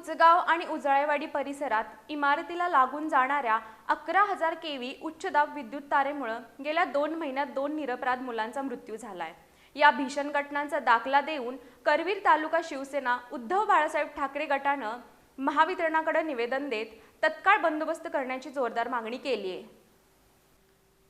उचगाव आणि उजळाईवाडी परिसरात इमारतीला लागून जाणाऱ्या अकरा हजार केवी उच्चदाब विद्युत तारेमुळं गेल्या दोन महिन्यात दोन निरपराध मुलांचा मृत्यू झालाय. या भीषण घटनांचा दाखला देऊन करवीर तालुका शिवसेना उद्धव बाळासाहेब ठाकरे गटानं महावितरणाकडे निवेदन देत तत्काळ बंदोबस्त करण्याची जोरदार मागणी केली आहे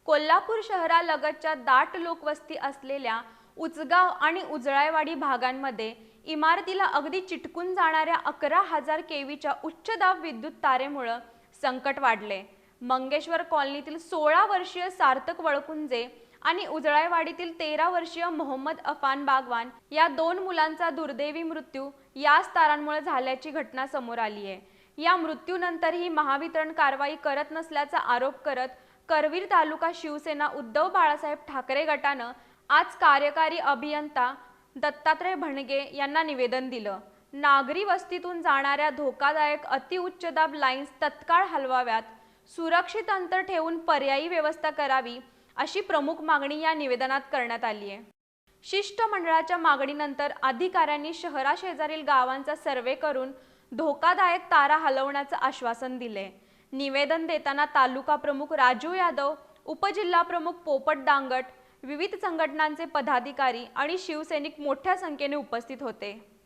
कोल्हापूर शहरालगतच्या दाट लोकवस्ती असलेल्या उचगाव आणि उजळायवाडी भागांमध्ये इमारतीला अगदी चिटकून जाणाऱ्या अकरा हजार केवीच्या उच्च दाब विद्युत तारेमुळं संकट वाढले. मंगेश्वर कॉलनीतील सोळा वर्षीय सार्थक वळकुंजे आणि उजळायवाडीतील तेरा वर्षीय मोहम्मद अफान बागवान या दोन मुलांचा दुर्दैवी मृत्यू याच तारांमुळे झाल्याची घटना समोर आली आहे. या मृत्यूनंतरही महावितरण कारवाई करत नसल्याचा आरोप करत करवीर तालुका शिवसेना उद्धव बाळासाहेब ठाकरे गटानं आज कार्यकारी अभियंता दत्तात्रय भणगे यांना निवेदन दिलं. नागरी वस्तीतून जाणाऱ्या धोकादायक अतिउच्च दाब लाईन्स तत्काळ हलवाव्यात. सुरक्षित अंतर ठेवून पर्यायी व्यवस्था करावी अशी प्रमुख मागणी या निवेदनात करण्यात आली आहे. शिष्टमंडळाच्या मागणीनंतर अधिकाऱ्यांनी शहराशेजारील गावांचा सर्वे करून धोकादायक तारा हलवण्याचं आश्वासन दिले. निवेदन देताना तालुका प्रमुख राजू यादव उपजिल्हा प्रमुख पोपट डांगट विविध संघटनांचे पदाधिकारी आणि शिवसैनिक मोठ्या संख्येने उपस्थित होते.